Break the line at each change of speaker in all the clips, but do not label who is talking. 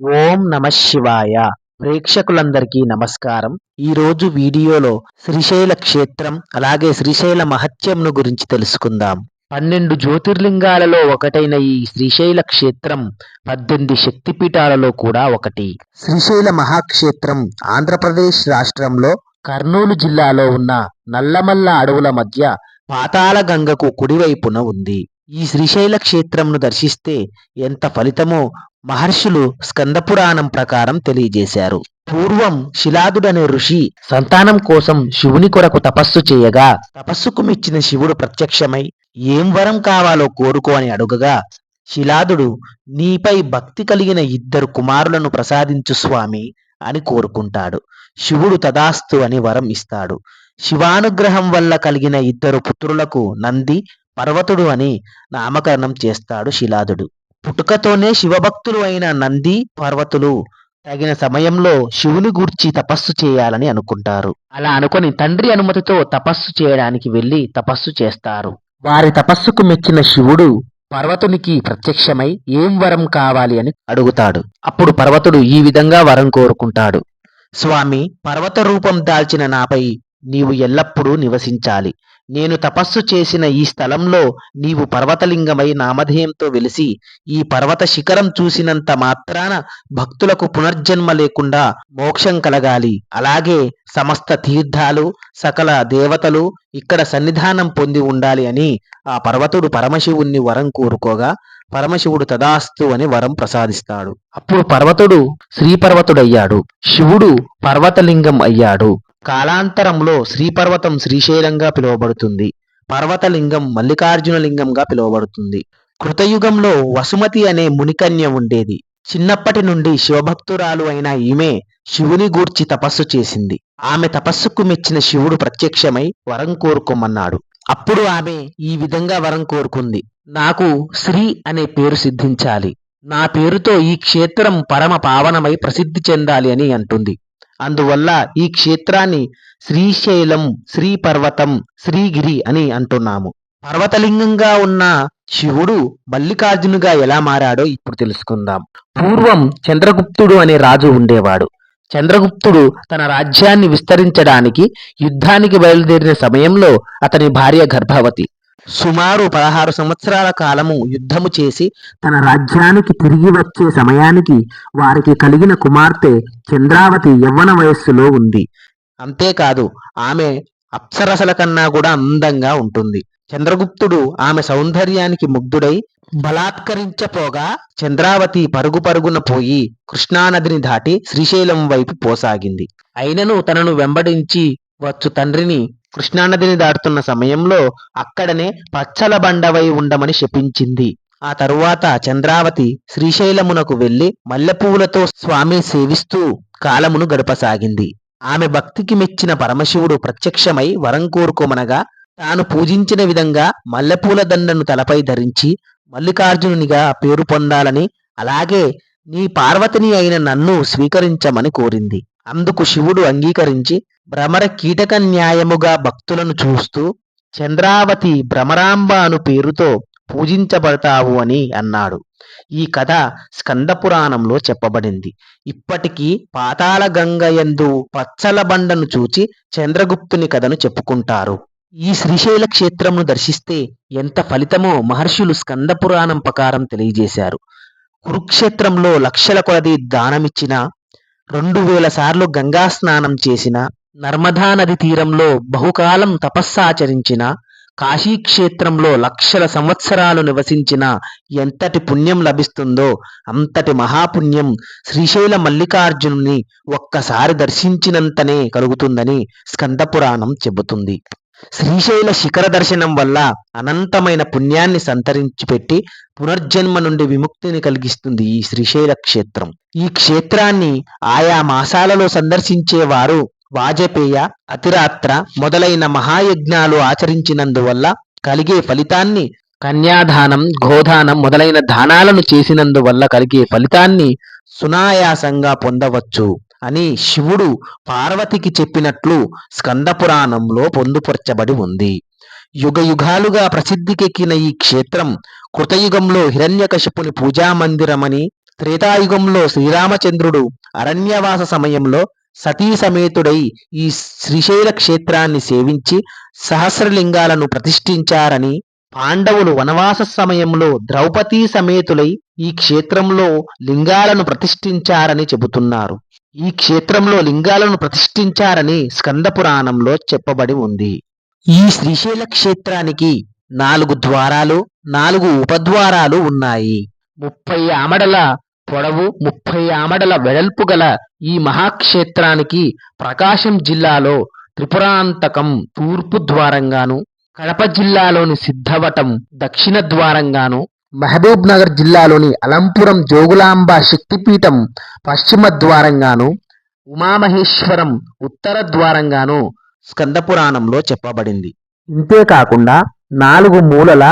ఓం నమ శివాయ. ప్రేక్షకులందరికీ నమస్కారం. ఈరోజు వీడియోలో శ్రీశైల క్షేత్రం అలాగే శ్రీశైల మహత్యంను గురించి తెలుసుకుందాం. పన్నెండు జ్యోతిర్లింగాలలో ఒకటైన ఈ శ్రీశైల క్షేత్రం పద్దెనిమిది శక్తిపీఠాలలో కూడా ఒకటి. శ్రీశైల మహాక్షేత్రం ఆంధ్రప్రదేశ్ రాష్ట్రంలో కర్నూలు జిల్లాలో ఉన్న నల్లమల్ల అడవుల మధ్య పాతాళగంగకు కుడివైపున ఉంది. ఈ శ్రీశైల క్షేత్రంను దర్శిస్తే ఎంత ఫలితమో మహర్షులు స్కందపురాణం ప్రకారం తెలియజేశారు. పూర్వం శిలాదుడనే ఋషి సంతానం కోసం శివుని కొరకు తపస్సు చేయగా తపస్సుకు మెచ్చిన శివుడు ప్రత్యక్షమై ఏం వరం కావాలో కోరుకో అని అడుగగా శిలాదుడు నీపై భక్తి కలిగిన ఇద్దరు కుమారులను ప్రసాదించు స్వామి అని కోరుకుంటాడు. శివుడు తదాస్తు అని వరం ఇస్తాడు. శివానుగ్రహం వల్ల కలిగిన ఇద్దరు పుత్రులకు నంది పర్వతుడు అని నామకరణం చేస్తాడు శిలాదుడు. పుట్టుకతోనే శివభక్తులు అయిన నంది పర్వతులు తగిన సమయంలో శివుని గూర్చి తపస్సు చేయాలని అనుకుంటారు. అలా అనుకుని తండ్రి అనుమతితో తపస్సు చేయడానికి వెళ్ళి తపస్సు చేస్తారు. వారి తపస్సుకు మెచ్చిన శివుడు పర్వతునికి ప్రత్యక్షమై ఏం వరం కావాలి అని అడుగుతాడు. అప్పుడు పర్వతుడు ఈ విధంగా వరం కోరుకుంటాడు. స్వామి పర్వత రూపం దాల్చిన నాపై నీవు ఎల్లప్పుడూ నివసించాలి. నేను తపస్సు చేసిన ఈ స్థలంలో నీవు పర్వతలింగమై నామధేయంతో వెలిసి ఈ పర్వత శిఖరం చూసినంత మాత్రాన భక్తులకు పునర్జన్మ లేకుండా మోక్షం కలగాలి. అలాగే సమస్త తీర్థాలు సకల దేవతలు ఇక్కడ సన్నిధానం పొంది ఉండాలి అని ఆ పర్వతుడు పరమశివుణ్ణి వరం కోరుకోగా పరమశివుడు తదాస్తు అని వరం ప్రసాదిస్తాడు. అప్పుడు పర్వతుడు శ్రీపర్వతుడయ్యాడు. శివుడు పర్వతలింగం అయ్యాడు. కాలాంతరంలో శ్రీపర్వతం శ్రీశైలంగా పిలువబడుతుంది. పర్వతలింగం మల్లికార్జున లింగంగా పిలువబడుతుంది. కృతయుగంలో వసుమతి అనే మునికన్య ఉండేది. చిన్నప్పటి నుండి శివభక్తురాలు అయిన ఈమె శివుని గూర్చి తపస్సు చేసింది. ఆమె తపస్సుకు మెచ్చిన శివుడు ప్రత్యక్షమై వరం కోరుకోమన్నాడు. అప్పుడు ఆమె ఈ విధంగా వరం కోరుకుంది. నాకు శ్రీ అనే పేరు సిద్ధించాలి. నా పేరుతో ఈ క్షేత్రం పరమ పావనమై ప్రసిద్ధి చెందాలి అని అంటుంది. అందువల్ల ఈ క్షేత్రాన్ని శ్రీశైలం శ్రీ పర్వతం శ్రీగిరి అని అంటున్నాము. పర్వతలింగంగా ఉన్న శివుడు మల్లికార్జునుగా ఎలా మారాడో ఇప్పుడు తెలుసుకుందాం. పూర్వం చంద్రగుప్తుడు అనే రాజు ఉండేవాడు. చంద్రగుప్తుడు తన రాజ్యాన్ని విస్తరించడానికి యుద్ధానికి బయలుదేరిన సమయంలో అతని భార్య గర్భవతి. సుమారు పదహారు సంవత్సరాల కాలము యుద్ధము చేసి తన రాజ్యానికి తిరిగి వచ్చే సమయానికి వారికి కలిగిన కుమార్తె చంద్రావతి యవ్వన వయస్సులో ఉంది. అంతేకాదు ఆమె అప్సరసల కన్నా కూడా అందంగా ఉంటుంది. చంద్రగుప్తుడు ఆమె సౌందర్యానికి ముగ్ధుడై బలాత్కరించపోగా చంద్రావతి పరుగు పరుగున పోయి కృష్ణానదిని దాటి శ్రీశైలం వైపు పోసాగింది. అయినను తనను వెంబడించి వచ్చు తండ్రిని కృష్ణానదిని దాటుతున్న సమయంలో అక్కడనే పచ్చల బండవై ఉండమని శపించింది. ఆ తరువాత చంద్రావతి శ్రీశైలమునకు వెళ్ళి మల్లెపూలతో స్వామి సేవిస్తూ కాలమును గడపసాగింది. ఆమె భక్తికి మెచ్చిన పరమశివుడు ప్రత్యక్షమై వరం కోరుకోమనగా తాను పూజించిన విధంగా మల్లెపూల దండను తలపై ధరించి మల్లికార్జునునిగా పేరు పొందాలని అలాగే నీ పార్వతిని అయిన నన్ను స్వీకరించమని కోరింది. అందుకు శివుడు అంగీకరించి భ్రమర కీటక న్యాయముగా భక్తులను చూస్తూ చంద్రావతి భ్రమరాంబ అను పేరుతో పూజించబడతావు అని అన్నాడు. ఈ కథ స్కంద పురాణంలో చెప్పబడింది. ఇప్పటికీ పాతాళ గంగయందు పచ్చల బండను చూచి చంద్రగుప్తుని కథను చెప్పుకుంటారు. ఈ శ్రీశైల క్షేత్రంను దర్శిస్తే ఎంత ఫలితమో మహర్షులు స్కంద పురాణం ప్రకారం తెలియజేశారు. కురుక్షేత్రంలో లక్షల కొలది దానమిచ్చిన రెండు వేల సార్లు గంగా స్నానం చేసిన నర్మదా నది తీరంలో బహుకాలం తపస్సాచరించిన కాశీక్షేత్రంలో లక్షల సంవత్సరాలు నివసించిన ఎంతటి పుణ్యం లభిస్తుందో అంతటి మహాపుణ్యం శ్రీశైల మల్లికార్జునుని ఒక్కసారి దర్శించినంతనే కలుగుతుందని స్కందపురాణం చెబుతుంది. శ్రీశైల శిఖర దర్శనం వల్ల అనంతమైన పుణ్యాన్ని సంతరించి పెట్టి పునర్జన్మ నుండి విముక్తిని కలిగిస్తుంది ఈ శ్రీశైల క్షేత్రం. ఈ క్షేత్రాన్ని ఆయా మాసాలలో సందర్శించేవారు వాజపేయ అతిరాత్ర మొదలైన మహాయజ్ఞాలు ఆచరించినందువల్ల కలిగే ఫలితాన్ని కన్యాదానం గోదానం మొదలైన దానాలను చేసినందువల్ల కలిగే ఫలితాన్ని సునాయాసంగా పొందవచ్చు అని శివుడు పార్వతికి చెప్పినట్లు స్కందపురాణంలో పొందుపరచబడి ఉంది. యుగ యుగాలుగా ప్రసిద్ధికెక్కిన ఈ క్షేత్రం కృతయుగంలో హిరణ్యకశిపుని పూజా మందిరమని త్రేతాయుగంలో శ్రీరామచంద్రుడు అరణ్యవాస సమయంలో సతీ సమేతుడై ఈ శ్రీశైల క్షేత్రాన్ని సేవించి సహస్రలింగాలను ప్రతిష్ఠించారని పాండవులు వనవాస సమయంలో ద్రౌపదీ సమేతులై ఈ క్షేత్రంలో లింగాలను ప్రతిష్ఠించారని చెబుతున్నారు. ఈ క్షేత్రంలో లింగాలను ప్రతిష్ఠించారని స్కంద పురాణంలో చెప్పబడి ఉంది. ఈ శ్రీశైల క్షేత్రానికి నాలుగు ద్వారాలు నాలుగు ఉపద్వారాలు ఉన్నాయి. ముప్పై ఆమడల పొడవు ముప్పై ఆమడల వెడల్పు గల ఈ మహాక్షేత్రానికి ప్రకాశం జిల్లాలో త్రిపురాంతకం తూర్పు ద్వారంగాను కడప జిల్లాలోని సిద్ధవటం దక్షిణ ద్వారంగాను మహబూబ్ నగర్ జిల్లాలోని అలంపురం జోగులాంబ శక్తిపీఠం పశ్చిమ ద్వారంగాను ఉమామహేశ్వరం ఉత్తర ద్వారంగాను స్కందపురాణంలో చెప్పబడింది. ఇంతేకాకుండా నాలుగు మూలల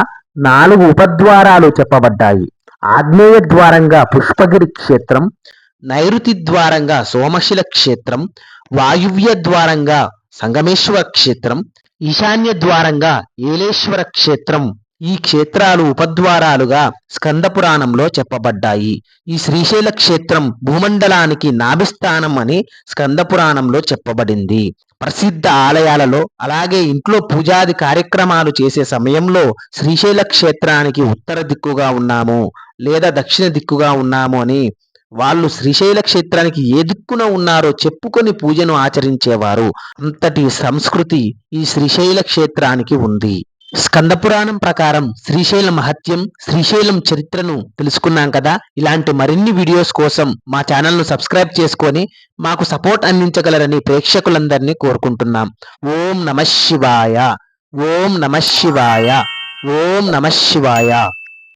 నాలుగు ఉపద్వారాలు చెప్పబడ్డాయి. ఆగ్నేయ ద్వారంగా పుష్పగిరి క్షేత్రం నైరుతి ద్వారంగా సోమశిల క్షేత్రం వాయువ్య ద్వారంగా సంగమేశ్వర క్షేత్రం ఈశాన్య ద్వారంగా ఏలేశ్వర క్షేత్రం. ఈ క్షేత్రాలు ఉపద్వారాలుగా స్కంద పురాణంలో చెప్పబడ్డాయి. ఈ శ్రీశైల క్షేత్రం భూమండలానికి నాభిస్థానం అని స్కంద పురాణంలో చెప్పబడింది. ప్రసిద్ధ ఆలయాలలో అలాగే ఇంట్లో పూజాది కార్యక్రమాలు చేసే సమయంలో శ్రీశైల క్షేత్రానికి ఉత్తర దిక్కుగా ఉన్నాము లేదా దక్షిణ దిక్కుగా ఉన్నాము అని వాళ్ళు శ్రీశైల క్షేత్రానికి ఏ దిక్కున ఉన్నారో చెప్పుకొని పూజను ఆచరించేవారు. అంతటి సంస్కృతి ఈ శ్రీశైల క్షేత్రానికి ఉంది. స్కంద పురాణం ప్రకారం శ్రీశైలం మహత్యం శ్రీశైలం చరిత్రను తెలుసుకున్నాం కదా? ఇలాంటి మరిన్ని వీడియోస్ కోసం మా ఛానల్ను సబ్స్క్రైబ్ చేసుకొని మాకు సపోర్ట్ అందించగలరని ప్రేక్షకులందరినీ కోరుకుంటున్నాం. ఓం నమ శివాయ. ఓం నమ శివాయ. ఓం నమ శివాయ.